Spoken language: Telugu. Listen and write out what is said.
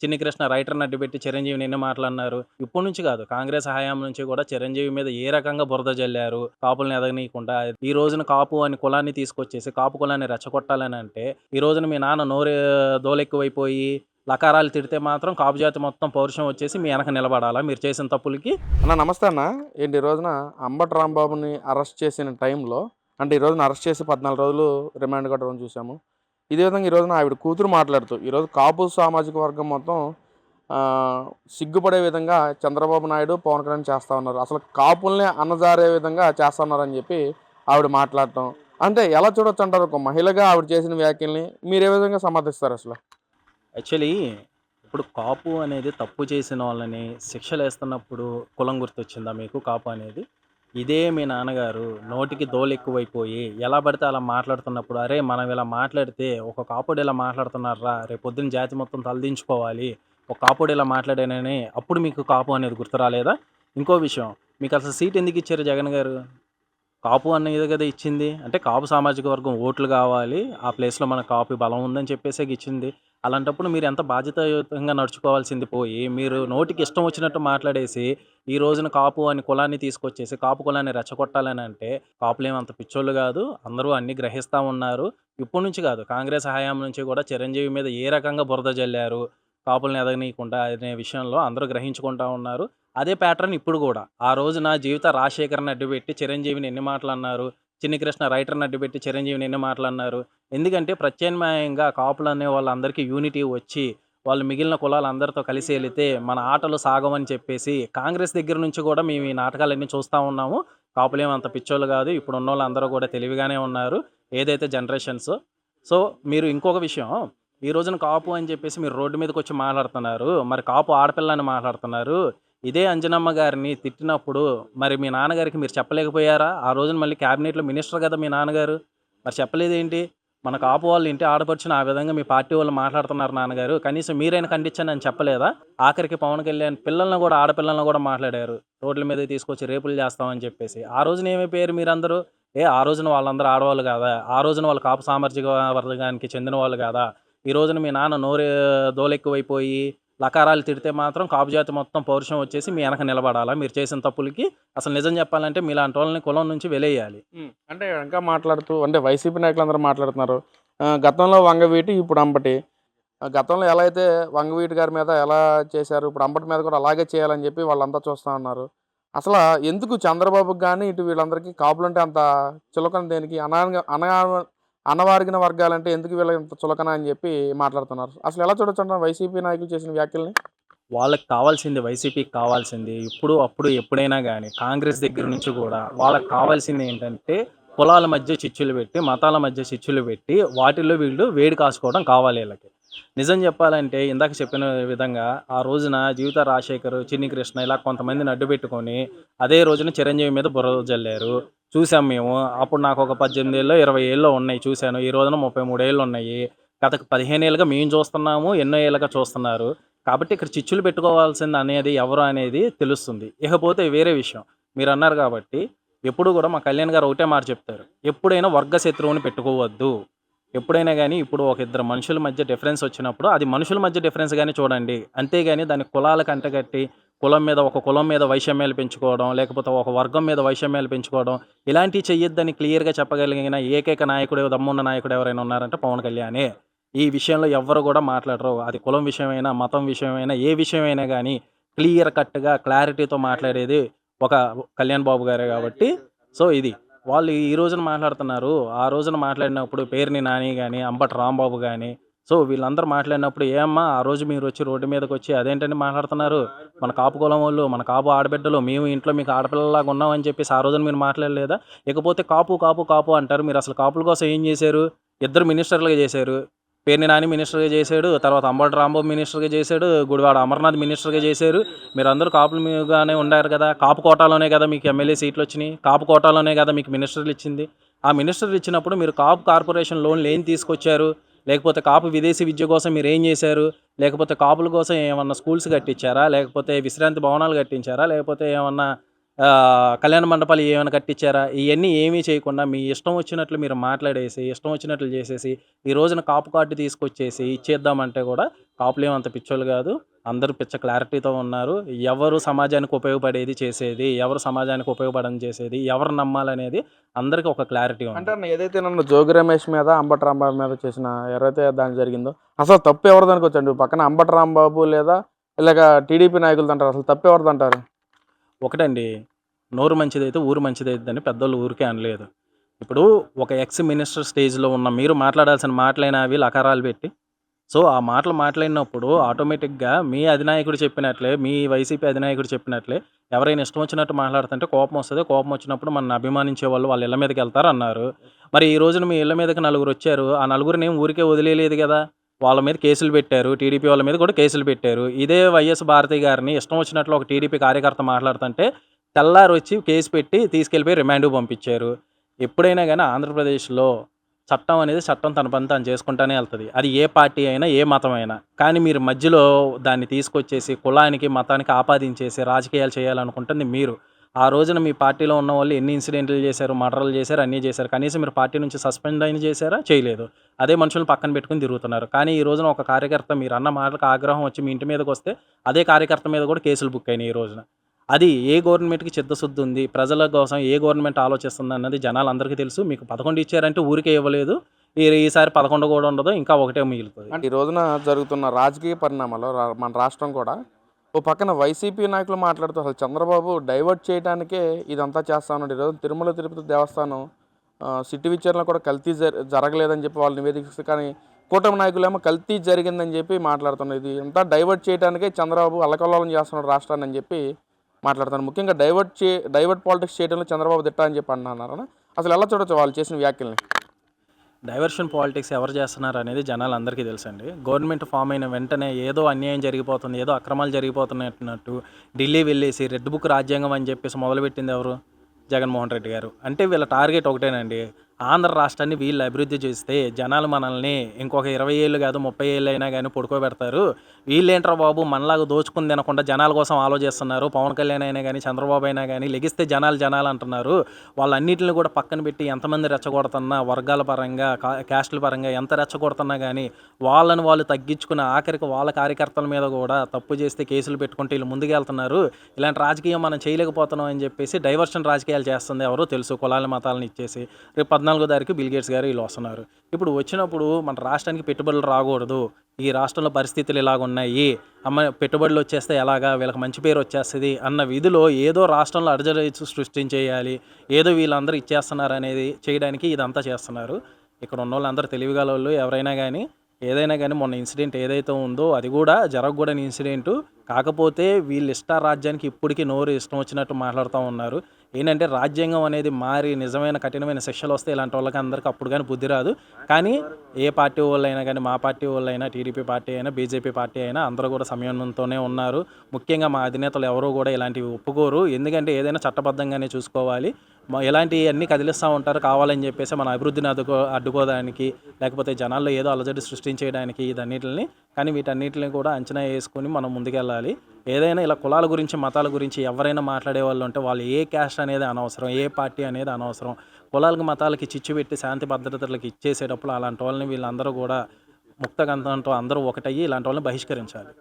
చిన్ని కృష్ణ రైటర్ని అడ్డుపెట్టి చిరంజీవి నిన్న మాట్లాడినారు. ఇప్పటి నుంచి కాదు కాంగ్రెస్ హయాం నుంచి కూడా చిరంజీవి మీద ఏ రకంగా బురద జల్లారు కాపులను ఎదగనీయకుండా ఈ రోజున కాపు అని కులాన్ని తీసుకొచ్చేసి కాపు కులాన్ని రెచ్చగొట్టాలని అంటే ఈ రోజున మీ నాన్న నోరు దోలెక్కువైపోయి లకారాలు తిడితే మాత్రం కాపు జాతి మొత్తం పౌరుషం వచ్చేసి మీ వెనక నిలబడాలా? మీరు చేసిన తప్పులకి? అన్న నమస్తే అన్న. ఏంటి ఈ రోజున అంబటి రాంబాబుని అరెస్ట్ చేసిన టైంలో అంటే ఈ రోజున అరెస్ట్ చేసి పద్నాలుగు రోజులు రిమాండ్ కట్టడం చూసాము. ఇదే విధంగా ఈరోజున ఆవిడ కూతురు మాట్లాడుతూ ఈరోజు కాపు సామాజిక వర్గం మొత్తం సిగ్గుపడే విధంగా చంద్రబాబు నాయుడు పవన్ కళ్యాణ్ చేస్తూ ఉన్నారు. అసలు కాపుల్ని అన్నజారే విధంగా చేస్తూ ఉన్నారని చెప్పి ఆవిడ మాట్లాడటం. అంటే ఎలా చూడొచ్చు అంటారు? ఒక మహిళగా ఆవిడ చేసిన వ్యాఖ్యల్ని మీరు ఏ విధంగా సమర్థిస్తారు అసలు? యాక్చువల్లీ ఇప్పుడు కాపు అనేది తప్పు చేసిన వాళ్ళని శిక్షలు వేస్తున్నప్పుడు కులం గుర్తొచ్చిందా మీకు? కాపు అనేది ఇదే మీ నాన్నగారు నోటికి దోలు ఎక్కువైపోయి ఎలా పడితే అలా మాట్లాడుతున్నప్పుడు అరే మనం ఇలా మాట్లాడితే ఒక కాపుడు ఇలా మాట్లాడుతున్నారా రేపు జాతి మొత్తం తలదించుకోవాలి ఒక కాపుడు ఇలా మాట్లాడానని అప్పుడు మీకు కాపు అనేది గుర్తు రాలేదా? ఇంకో విషయం మీకు అసలు సీట్ ఎందుకు ఇచ్చారు జగన్ గారు? కాపు అనేది కదా ఇచ్చింది అంటే కాపు సామాజిక వర్గం ఓట్లు కావాలి ఆ ప్లేస్లో మన కాపు బలం ఉందని చెప్పేసి ఇచ్చింది. అలాంటప్పుడు మీరు ఎంత బాధ్యతాయుతంగా నడుచుకోవాల్సింది పోయి మీరు నోటికి ఇష్టం వచ్చినట్టు మాట్లాడేసి ఈ రోజున కాపు అని కులాన్ని తీసుకొచ్చేసి కాపు కులాన్ని రెచ్చగొట్టాలని అంటే కాపులు ఏమంత పిచ్చోళ్ళు కాదు అందరూ అన్ని గ్రహిస్తూ ఉన్నారు. ఇప్పటి నుంచి కాదు కాంగ్రెస్ హయాం నుంచి కూడా చిరంజీవి మీద ఏ రకంగా బురద జల్లారు కాపులను ఎదగనీయకుండా అనే విషయంలో అందరూ గ్రహించుకుంటా ఉన్నారు. అదే ప్యాటర్న్ ఇప్పుడు కూడా. ఆ రోజు నా జీవిత రాజశేఖర్ని అడ్డుపెట్టి చిరంజీవిని ఎన్ని మాటలు అన్నారు చిన్ని కృష్ణ రైటర్ని అడ్డుపెట్టి చిరంజీవిని ఎన్ని మాటలు అన్నారు ఎందుకంటే ప్రత్యామ్నాయంగా కాపులు అనే వాళ్ళందరికీ యూనిటీ వచ్చి వాళ్ళు మిగిలిన కులాలు అందరితో కలిసి వెళితే మన ఆటలు సాగమని చెప్పేసి కాంగ్రెస్ దగ్గర నుంచి కూడా మేము ఈ నాటకాలన్నీ చూస్తూ ఉన్నాము. కాపులేం అంత పిచ్చోళ్ళు కాదు. ఇప్పుడు ఉన్న వాళ్ళు అందరూ కూడా తెలివిగానే ఉన్నారు. ఏదైతే జనరేషన్స్. సో మీరు ఇంకొక విషయం. ఈ రోజున కాపు అని చెప్పేసి మీరు రోడ్డు మీదకి వచ్చి మాట్లాడుతున్నారు. మరి కాపు ఆడపిల్లని మాట్లాడుతున్నారు. ఇదే అంజనమ్మ గారిని తిట్టినప్పుడు మరి మీ నాన్నగారికి మీరు చెప్పలేకపోయారా? ఆ రోజున మళ్ళీ క్యాబినెట్లో మినిస్టర్ కదా మీ నాన్నగారు. మరి చెప్పలేదేంటి? మన కాపు వాళ్ళు ఇంటి ఆడపడుచుని ఆ విధంగా మీ పార్టీ వాళ్ళు మాట్లాడుతున్నారు నాన్నగారు. కనీసం మీరైనా ఖండించండి అని చెప్పలేదా? ఆఖరికి పవన్ కళ్యాణ్ పిల్లల్ని కూడా ఆడపిల్లల్ని కూడా మాట్లాడారు. రోడ్ల మీద తీసుకొచ్చి రేపులు చేస్తామని చెప్పేసి. ఆ రోజున ఏమైపోయారు మీరందరూ? ఏ ఆ రోజున వాళ్ళందరూ ఆడవాళ్ళు కాదా? ఆ రోజున వాళ్ళు కాపు సామర్థ్య వర్గానికి చెందిన వాళ్ళు కాదా? ఈ రోజున మీ నాన్న నోరు దోలెక్కువైపోయి లకారాలు తిడితే మాత్రం కాపు జాతి మొత్తం పౌరుషం వచ్చేసి మీ వెనక నిలబడాలా? మీరు చేసిన తప్పులకి అసలు నిజం చెప్పాలంటే మీలాంటి వాళ్ళని కులం నుంచి వెలేయాలి అంటే ఇంకా మాట్లాడుతూ అంటే వైసీపీ నాయకులు అందరూ మాట్లాడుతున్నారు గతంలో వంగవీటి ఇప్పుడు అంబటి. గతంలో ఎలా అయితే వంగవీటి గారి మీద ఎలా చేశారు ఇప్పుడు అంబటి మీద కూడా అలాగే చేయాలని చెప్పి వాళ్ళంతా చూస్తూ ఉన్నారు. అసలు ఎందుకు చంద్రబాబుకి కానీ ఇటు వీళ్ళందరికీ కాపులంటే అంత చులకన దేనికి? అనాగ అనా అన్నవారిగిన వర్గాలంటే ఎందుకు వీళ్ళ ఇంత చులకన అని చెప్పి మాట్లాడుతున్నారు. అసలు ఎలా చూడొచ్చు అంటారు వైసీపీ నాయకులు చేసిన వ్యాఖ్యల్ని? వాళ్ళకి కావాల్సింది వైసీపీకి కావాల్సింది. ఇప్పుడు అప్పుడు ఎప్పుడైనా కానీ కాంగ్రెస్ దగ్గర నుంచి కూడా వాళ్ళకి కావాల్సింది ఏంటంటే కులాల మధ్య చిచ్చులు పెట్టి మతాల మధ్య చిచ్చులు పెట్టి వాటిల్లో వీళ్ళు వేడి కాసుకోవడం కావాలి వీళ్ళకి. నిజం చెప్పాలంటే ఇందాక చెప్పిన విధంగా ఆ రోజున జీవిత రాజశేఖర్ చిన్ని కృష్ణ ఇలా కొంతమందిని అడ్డు పెట్టుకొని అదే రోజున చిరంజీవి మీద బుర్ర జల్లారు. చూసాం మేము. అప్పుడు నాకు ఒక పద్దెనిమిది ఏళ్ళు ఇరవై ఏళ్ళు ఉన్నాయి చూశాను. ఈ రోజున ముప్పై మూడు ఏళ్ళు ఉన్నాయి. గత పదిహేను ఏళ్ళుగా మేము చూస్తున్నాము ఎన్నో ఏళ్ళుగా చూస్తున్నారు. కాబట్టి ఇక్కడ చిచ్చులు పెట్టుకోవాల్సింది అనేది ఎవరు అనేది తెలుస్తుంది. ఇకపోతే వేరే విషయం. మీరు అన్నారు కాబట్టి ఎప్పుడు కూడా మా కళ్యాణ్ గారు ఒకటే మాట చెప్తారు. ఎప్పుడైనా వర్గ శత్రువుని పెట్టుకోవద్దు. ఎప్పుడైనా కానీ ఇప్పుడు ఒక ఇద్దరు మనుషుల మధ్య డిఫరెన్స్ వచ్చినప్పుడు అది మనుషుల మధ్య డిఫరెన్స్ కానీ చూడండి. అంతేగాని దాని కులాలకు అంటగట్టి కులం మీద ఒక కులం మీద వైషమ్యాలు పెంచుకోవడం లేకపోతే ఒక వర్గం మీద వైషమ్యాలు పెంచుకోవడం ఇలాంటివి చెయ్యొద్దని క్లియర్గా చెప్పగలిగిన ఏకైక నాయకుడు దమ్మున్న నాయకుడు ఎవరైనా ఉన్నారంటే పవన్ కళ్యాణే. ఈ విషయంలో ఎవ్వరు కూడా మాట్లాడరు. అది కులం విషయమైనా మతం విషయమైనా ఏ విషయమైనా కానీ క్లియర్ కట్గా క్లారిటీతో మాట్లాడేది ఒక కళ్యాణ్ బాబు గారే కాబట్టి. సో ఇది. వాళ్ళు ఈ రోజున మాట్లాడుతున్నారు. ఆ రోజున మాట్లాడినప్పుడు పేరుని నాని కానీ అంబటి రాంబాబు కానీ సో వీళ్ళందరూ మాట్లాడినప్పుడు ఏమ్మా ఆ రోజు మీరు వచ్చి రోడ్డు మీదకి వచ్చి అదేంటని మాట్లాడుతున్నారు? మన కాపు కులం వాళ్ళు మన కాపు ఆడబిడ్డలు మేము ఇంట్లో మీకు ఆడపిల్లలాగా ఉన్నామని చెప్పేసి ఆ రోజున మీరు మాట్లాడలేదా? ఇకపోతే కాపు కాపు కాపు అంటారు. మీరు అసలు కాపుల కోసం ఏం చేశారు? ఇద్దరు మినిస్టర్లుగా చేశారు. పేర్ని నాని మినిస్టర్గా చేశాడు తర్వాత అంబటి రాంబాబు మినిస్టర్గా చేశాడు గుడివాడ అమర్నాథ్ మినిస్టర్గా చేశారు. మీరు అందరూ కాపులుగానే ఉండారు కదా. కాపు కోటాలోనే కదా మీకు ఎమ్మెల్యే సీట్లు వచ్చినాయి. కాపు కోటాలోనే కదా మీకు మినిస్టర్లు ఇచ్చింది. ఆ మినిస్టర్లు ఇచ్చినప్పుడు మీరు కాపు కార్పొరేషన్ లోన్లు ఏం తీసుకొచ్చారు. లేకపోతే కాపు విదేశీ విద్య కోసం మీరు ఏం చేశారు? లేకపోతే కాపుల కోసం ఏమన్నా స్కూల్స్ కట్టించారా? లేకపోతే విశ్రాంతి భవనాలు కట్టించారా? లేకపోతే ఏమన్నా కళ్యాణ మండపాలు ఏమైనా కట్టించారా? ఇవన్నీ ఏమీ చేయకుండా మీ ఇష్టం వచ్చినట్లు మీరు మాట్లాడేసి ఇష్టం వచ్చినట్లు చేసేసి ఈ రోజున కాపు కార్డు తీసుకొచ్చేసి ఇచ్చేద్దామంటే కూడా కాపులు ఏమంత పిచ్చోళ్ళు కాదు. అందరూ పిచ్చ క్లారిటీతో ఉన్నారు. ఎవరు సమాజానికి ఉపయోగపడేది చేసేది ఎవరు సమాజానికి ఉపయోగపడని చేసేది ఎవరు నమ్మాలనేది అందరికీ ఒక క్లారిటీ ఉంది అంటే ఏదైతే నన్ను జోగి రమేష్ మీద అంబటి రాంబాబు మీద చేసిన ఎవరైతే దాని జరిగిందో అసలు తప్పు ఎవరిదానికి వచ్చండి పక్కన అంబట రాంబాబు లేదా ఇలాగ టీడీపీ నాయకులు అంటారు అసలు తప్పు ఎవరిదంటారు ఒకటండి నోరు మంచిదైతే ఊరు మంచిదైతుందని పెద్దోళ్ళు ఊరికే అనలేదు. ఇప్పుడు ఒక ఎక్స్ మినిస్టర్ స్టేజ్లో ఉన్న మీరు మాట్లాడాల్సిన మాటలైన అవి లకారాలు పెట్టి సో ఆ మాటలు మాట్లాడినప్పుడు ఆటోమేటిక్గా మీ అధినాయకుడు చెప్పినట్లే మీ వైసీపీ అధినాయకుడు చెప్పినట్లే ఎవరైనా ఇష్టం వచ్చినట్టు మాట్లాడుతుంటే కోపం వస్తుంది. కోపం వచ్చినప్పుడు మన అభిమానించే వాళ్ళు వాళ్ళ ఇళ్ళ మీదకి వెళ్తారు అన్నారు మరి ఈ రోజున మీ ఇళ్ళ మీదకి నలుగురు వచ్చారు. ఆ నలుగురిని ఏం ఊరికే వదిలేయలేదు కదా? వాళ్ళ మీద కేసులు పెట్టారు టీడీపీ వాళ్ళ మీద కూడా కేసులు పెట్టారు. ఇదే వైఎస్ భారతి గారిని ఇష్టం వచ్చినట్లు ఒక టీడీపీ కార్యకర్త మాట్లాడుతుంటే తెల్లారు వచ్చి కేసు పెట్టి తీసుకెళ్ళిపోయి రిమాండ్ పంపించారు. ఎప్పుడైనా కానీ ఆంధ్రప్రదేశ్లో చట్టం అనేది చట్టం తన పని తాను చేసుకుంటానే వెళ్తుంది. అది ఏ పార్టీ అయినా ఏ మతం అయినా. కానీ మీరు మధ్యలో దాన్ని తీసుకొచ్చేసి కులానికి మతానికి ఆపాదించేసి రాజకీయాలు చేయాలనుకుంటుంది మీరు. ఆ రోజున మీ పార్టీలో ఉన్న వాళ్ళు ఎన్ని ఇన్సిడెంట్లు చేశారు మర్డర్లు చేశారు అన్నీ చేశారు. కనీసం మీరు పార్టీ నుంచి సస్పెండ్ అయిన చేశారా? చేయలేదు. అదే మనుషులు పక్కన పెట్టుకుని తిరుగుతున్నారు. కానీ ఈ రోజున ఒక కార్యకర్త మీరు అన్న మాటలకు ఆగ్రహం వచ్చి మీ ఇంటి మీదకి వస్తే అదే కార్యకర్త మీద కూడా కేసులు బుక్ అయినాయి ఈ రోజున. అది ఏ గవర్నమెంట్కి చిత్తశుద్ధి ఉంది? ప్రజల కోసం ఏ గవర్నమెంట్ ఆలోచిస్తుంది అన్నది జనాలు అందరికీ తెలుసు. మీకు పదకొండు ఇచ్చారంటే ఊరికే ఇవ్వలేదు. ఈసారి పదకొండు కూడా ఉండదు. ఇంకా ఒకటే మిగులుతుంది. ఈ రోజున జరుగుతున్న రాజకీయ పరిణామాలు రా- మన రాష్ట్రం కూడా ఓ పక్కన వైసీపీ నాయకులు మాట్లాడుతూ అసలు చంద్రబాబు డైవర్ట్ చేయడానికే ఇదంతా చేస్తా ఉన్నాడు. ఈరోజు తిరుమల తిరుపతి దేవస్థానం సిటీ విచారణ కూడా కల్తీ జర జరగలేదని చెప్పి వాళ్ళు నివేదిస్తారు కానీ కూటమి నాయకులేమో కల్తీ జరిగిందని చెప్పి మాట్లాడుతున్నారు. ఇది అంతా డైవర్ట్ చేయడానికే చంద్రబాబు అల్లకల్లోలం చేస్తున్నాడు రాష్ట్రాన్ని అని చెప్పి మాట్లాడుతున్నారు. ముఖ్యంగా డైవర్ట్ చే డైవర్ట్ పాలిటిక్స్ చేయడంలో చంద్రబాబు తిట్టా అని చెప్పి అన్నారు అసలు ఎలా చూడొచ్చు వాళ్ళు చేసిన వ్యాఖ్యల్ని? డైవర్షన్ పాలిటిక్స్ ఎవరు చేస్తున్నారు అనేది జనాలు అందరికీ తెలుసండి. గవర్నమెంట్ ఫామ్ అయిన వెంటనే ఏదో అన్యాయం జరిగిపోతుంది ఏదో అక్రమాలు జరిగిపోతున్నట్టు ఢిల్లీ వెళ్ళేసి రెడ్ బుక్ రాజ్యాంగం అని చెప్పేసి మొదలుపెట్టింది ఎవరు? జగన్మోహన్ రెడ్డి గారు. అంటే వీళ్ళ టార్గెట్ ఒకటేనండి. ఆంధ్ర రాష్ట్రాన్ని వీళ్ళు అభివృద్ధి చేస్తే జనాలు మనల్ని ఇంకొక ఇరవై ఏళ్ళు కాదు ముప్పై ఏళ్ళు అయినా కానీ పడుకోబెడతారు. వీళ్ళేంట్రా బాబు మనలాగా దోచుకుని తినకుండా జనాల కోసం ఆలోచిస్తున్నారు. పవన్ కళ్యాణ్ అయినా కానీ చంద్రబాబు అయినా కానీ లెగిస్తే జనాలు జనాలు అంటున్నారు. వాళ్ళన్నింటిని కూడా పక్కన పెట్టి ఎంతమంది రెచ్చగొడుతున్నా వర్గాల పరంగా కా- క్యాస్టుల పరంగా ఎంత రెచ్చగొడుతున్నా కానీ వాళ్ళని వాళ్ళు తగ్గించుకుని ఆఖరికి వాళ్ళ కార్యకర్తల మీద కూడా తప్పు చేస్తే కేసులు పెట్టుకుంటే వీళ్ళు ముందుకెళ్తున్నారు. ఇలాంటి రాజకీయం మనం చేయలేకపోతున్నాం అని చెప్పేసి డైవర్షన్ రాజకీయాలు చేస్తుంది ఎవరో తెలుసు. కులాల మతాలను ఇచ్చేసి రేపు పద్నాలుగో తారీఖు బిల్గేట్స్ గారు వీళ్ళు వస్తున్నారు ఇప్పుడు వచ్చినప్పుడు మన రాష్ట్రానికి పెట్టుబడులు రాకూడదు. ఈ రాష్ట్రంలో పరిస్థితులు ఇలాగున్నాయి అమ్మ పెట్టుబడులు వచ్చేస్తే ఎలాగా వీళ్ళకి మంచి పేరు వచ్చేస్తుంది అన్న విధిలో ఏదో రాష్ట్రంలో అర్జన సృష్టించేయాలి. ఏదో వీళ్ళందరూ ఇచ్చేస్తున్నారు అనేది చేయడానికి ఇదంతా చేస్తున్నారు. ఇక్కడ ఉన్న వాళ్ళందరూ తెలివిగల వాళ్ళు ఎవరైనా కానీ ఏదైనా కానీ మొన్న ఇన్సిడెంట్ ఏదైతే ఉందో అది కూడా జరగకూడని ఇన్సిడెంట్. కాకపోతే వీళ్ళు ఇష్ట రాజ్యానికి ఇప్పటికీ నోరు ఇష్టం వచ్చినట్టు మాట్లాడుతూ ఉన్నారు. ఏంటంటే రాజ్యాంగం అనేది మారి నిజమైన కఠినమైన శిక్షలు వస్తే ఇలాంటి వాళ్ళకి అందరికీ అప్పుడు కానీ బుద్ధి రాదు. కానీ ఏ పార్టీ వాళ్ళైనా కానీ మా పార్టీ వాళ్ళైనా టీడీపీ పార్టీ అయినా బీజేపీ పార్టీ అయినా అందరూ కూడా సంయమనంతోనే ఉన్నారు. ముఖ్యంగా మా అధినేతలు ఎవరూ కూడా ఇలాంటివి ఒప్పుకోరు. ఎందుకంటే ఏదైనా చట్టబద్ధంగానే చూసుకోవాలి. ఇలాంటివి అన్నీ కదిలిస్తూ ఉంటారు. కావాలని చెప్పేసి మన అభివృద్ధిని అడ్డుకో అడ్డుకోవడానికి లేకపోతే జనాల్లో ఏదో అలజడి సృష్టించేయడానికి ఇదన్నిటిని. కానీ వీటన్నిటిని కూడా అంచనా వేసుకొని మనం ముందుకెళ్ళాలి. ఏదైనా ఇలా కులాల గురించి మతాల గురించి ఎవరైనా మాట్లాడే వాళ్ళు ఉంటే వాళ్ళు ఏ క్యాస్ట్ అనేది అనవసరం ఏ పార్టీ అనేది అనవసరం. కులాలకు మతాలకి చిచ్చు పెట్టి శాంతి భద్రతలకు ఇచ్చేసేటప్పుడు అలాంటి వాళ్ళని వీళ్ళందరూ కూడా ముక్తగంధంతో అందరూ ఒకటయ్యి ఇలాంటి వాళ్ళని బహిష్కరించాలి.